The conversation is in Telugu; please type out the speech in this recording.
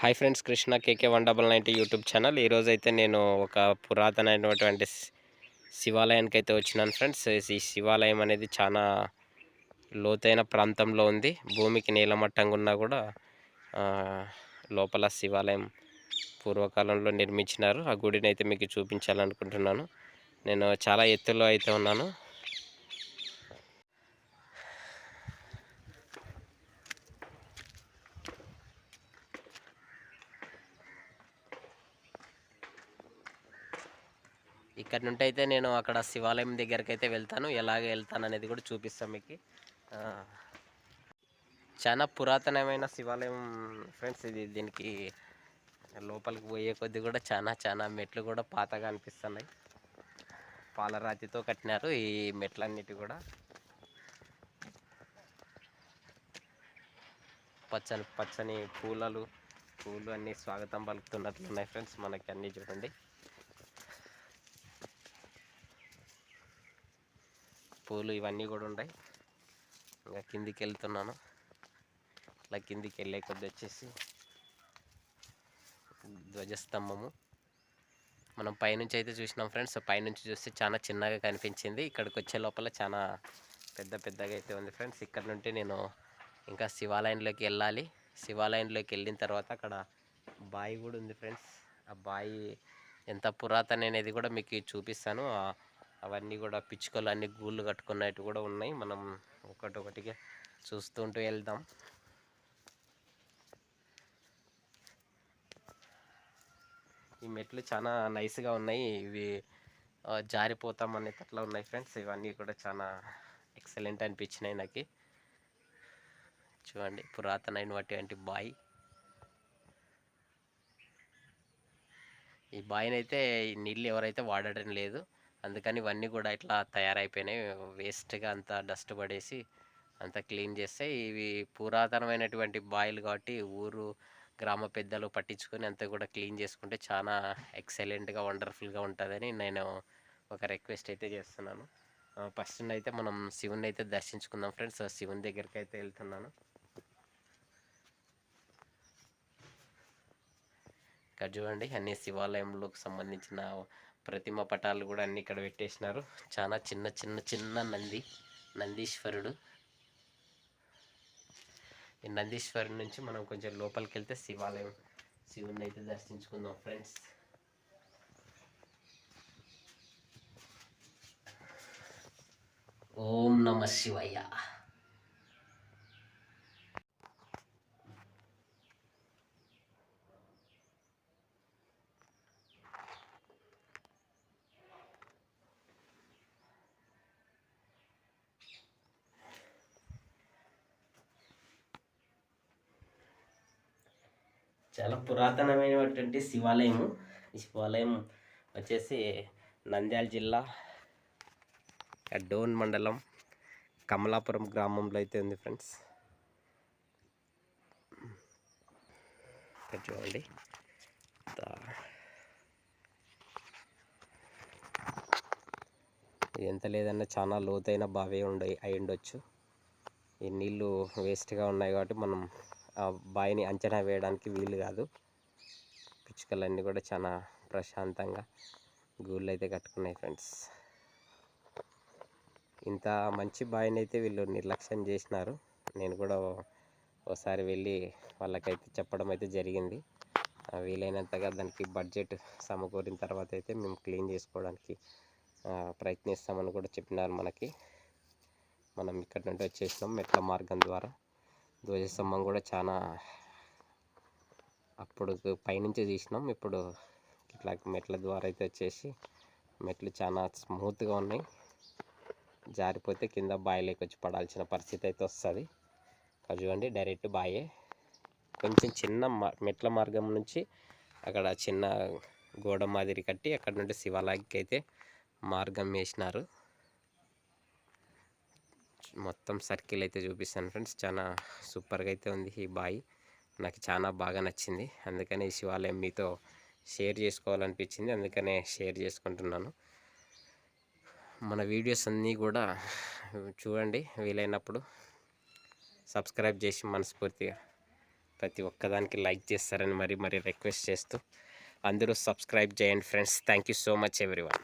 Hi friends Krishna KK one double ninety YouTube channel. ఈరోజు అయితే నేను ఒక పురాతనమైనటువంటి శివాలయానికి అయితే వచ్చినాను ఫ్రెండ్స్. ఈ శివాలయం అనేది చాలా లోతైన ప్రాంతంలో ఉంది. భూమికి నీలమట్టంగా ఉన్నా కూడా లోపల శివాలయం పూర్వకాలంలో నిర్మించినారు. ఆ గుడిని అయితే మీకు చూపించాలనుకుంటున్నాను. నేను చాలా ఎత్తులో అయితే ఉన్నాను. ఇక్కడ నుండి అయితే నేను అక్కడ శివాలయం దగ్గరికి అయితే వెళ్తాను. ఎలాగ వెళ్తాను అనేది కూడా చూపిస్తాను మీకు. చాలా పురాతనమైన శివాలయం ఫ్రెండ్స్ ఇది. దీనికి లోపలికి పోయే కొద్ది కూడా చాలా చాలా మెట్లు కూడా పాతగా అనిపిస్తున్నాయి. పాలరాతితో కట్టినారు ఈ మెట్లన్నిటి కూడా. పచ్చని పచ్చని పూలలు పూలు అన్నీ స్వాగతం పలుకుతున్నట్లు ఉన్నాయి ఫ్రెండ్స్ మనకి అన్నీ చూడండి. పూలు ఇవన్నీ కూడా ఉన్నాయి ఇంకా కిందికి వెళ్తున్నాను ఇట్లా కిందికి వెళ్ళే కొద్ది వచ్చేసి ధ్వజస్తంభము. మనం పైనుంచి అయితే చూసినాం ఫ్రెండ్స్. పైనుంచి చూస్తే చాలా చిన్నగా కనిపించింది. ఇక్కడికి వచ్చే లోపల చాలా పెద్ద పెద్దగా అయితే ఉంది ఫ్రెండ్స్. ఇక్కడ నుండి నేను ఇంకా శివాలయంలోకి వెళ్ళాలి. శివాలయంలోకి వెళ్ళిన తర్వాత అక్కడ బావి కూడా ఉంది ఫ్రెండ్స్. ఆ బావి ఎంత పురాతన అనేది కూడా మీకు చూపిస్తాను. ఆ- అవన్నీ కూడా పిచ్చుకలు అన్ని గూళ్ళు కట్టుకున్నట్టు కూడా ఉన్నాయి. మనం ఒకటొకటిగా చూస్తుంటూ వెళ్దాం. ఈ మెట్లు చాలా నైస్గా ఉన్నాయి. ఇవి ఆ, అట్లా ఉన్నాయి ఫ్రెండ్స్. ఇవన్నీ కూడా చాలా ఎక్సలెంట్ అనిపించినాయి నాకు. చూడండి పురాతనమైనటువంటి బాయ్. ఈ బావిని అయితే నీళ్ళు ఎవరైతే వాడడం లేదు. అందుకని ఇవన్నీ కూడా ఇట్లా తయారైపోయినాయి. వేస్ట్గా అంతా డస్ట్ పడేసి అంతా క్లీన్ చేస్తే ఇవి పురాతనమైనటువంటి బాయిలు కాబట్టి ఊరు గ్రామ పెద్దలు పట్టించుకొని అంతా కూడా క్లీన్ చేసుకుంటే చాలా ఎక్సలెంట్గా వండర్ఫుల్గా ఉంటుందని నేను ఒక రిక్వెస్ట్ అయితే చేస్తున్నాను. ఫస్ట్ అయితే మనం శివుని అయితే దర్శించుకుందాం ఫ్రెండ్స్. శివుని దగ్గరికి అయితే వెళ్తున్నాను. ఇక్కడ చూడండి అన్ని శివాలయంలోకి సంబంధించిన ప్రతిమ పటాలు కూడా అన్ని ఇక్కడ పెట్టేసినారు. చాలా చిన్న చిన్న చిన్న నంది నందీశ్వరుడు. ఈ నందీశ్వరుడి నుంచి మనం కొంచెం లోపలికి వెళ్తే శివాలయం శివుని అయితే దర్శించుకుందాం ఫ్రెండ్స్. ఓం నమ శివయ్య చాలా పురాతనమైనటువంటి శివాలయము. ఈ శివాలయం వచ్చేసి నంద్యాల జిల్లా డోన్ మండలం కమలాపురం గ్రామంలో అయితే ఉంది ఫ్రెండ్స్. ఇక్కడ చూడండి. ఎంత లేదన్నా చాలా లోతైన బావి ఉండే అయి ఉండొచ్చు. ఈ నీళ్ళు వేస్ట్గా ఉన్నాయి కాబట్టి మనం ఆ బావిని అంచనా వేయడానికి వీలు కాదు. పిచ్చుకలన్నీ కూడా చాలా ప్రశాంతంగా గూళ్ళు అయితే కట్టుకున్నాయి ఫ్రెండ్స్. ఇంత మంచి బావిని అయితే వీళ్ళు నిర్లక్ష్యం చేసినారు. నేను కూడా ఒకసారి వెళ్ళి వాళ్ళకైతే చెప్పడం అయితే జరిగింది. వీలైనంతగా దానికి బడ్జెట్ సమకూరిన తర్వాత అయితే మేము క్లీన్ చేసుకోవడానికి ప్రయత్నిస్తామని కూడా చెప్పినారు మనకి. మనం ఇక్కడ నుండి వచ్చేసినాం మెట్ల మార్గం ద్వారా. ధ్వజస్తంభం కూడా చాలా అప్పుడు పైనుంచి తీసినాం. ఇప్పుడు ఇట్లా మెట్ల ద్వారా అయితే వచ్చేసి మెట్లు చాలా స్మూత్గా ఉన్నాయి. జారిపోతే కింద బాయిలోకి వచ్చి పడాల్సిన పరిస్థితి అయితే వస్తుంది. చూడండి డైరెక్ట్ బాయే. కొంచెం చిన్న మెట్ల మార్గం నుంచి అక్కడ చిన్న గోడ మాదిరి కట్టి అక్కడ నుండి శివాలయకి అయితే మార్గం వేసినారు. మొత్తం సర్కిల్ అయితే చూపిస్తాను ఫ్రెండ్స్. చాలా సూపర్గా అయితే ఉంది ఈ బాయ్. నాకు చాలా బాగా నచ్చింది. అందుకని ఈ శివాలయం మీతో షేర్ చేసుకోవాలనిపించింది. అందుకనే షేర్ చేసుకుంటున్నాను. మన వీడియోస్ అన్నీ కూడా చూడండి వీలైనప్పుడు సబ్స్క్రైబ్ చేసి మనస్ఫూర్తిగా ప్రతి ఒక్కదానికి లైక్ చేస్తారని మరి మరి రిక్వెస్ట్ చేస్తూ అందరూ సబ్స్క్రైబ్ చేయండి friends. Thank you so much everyone.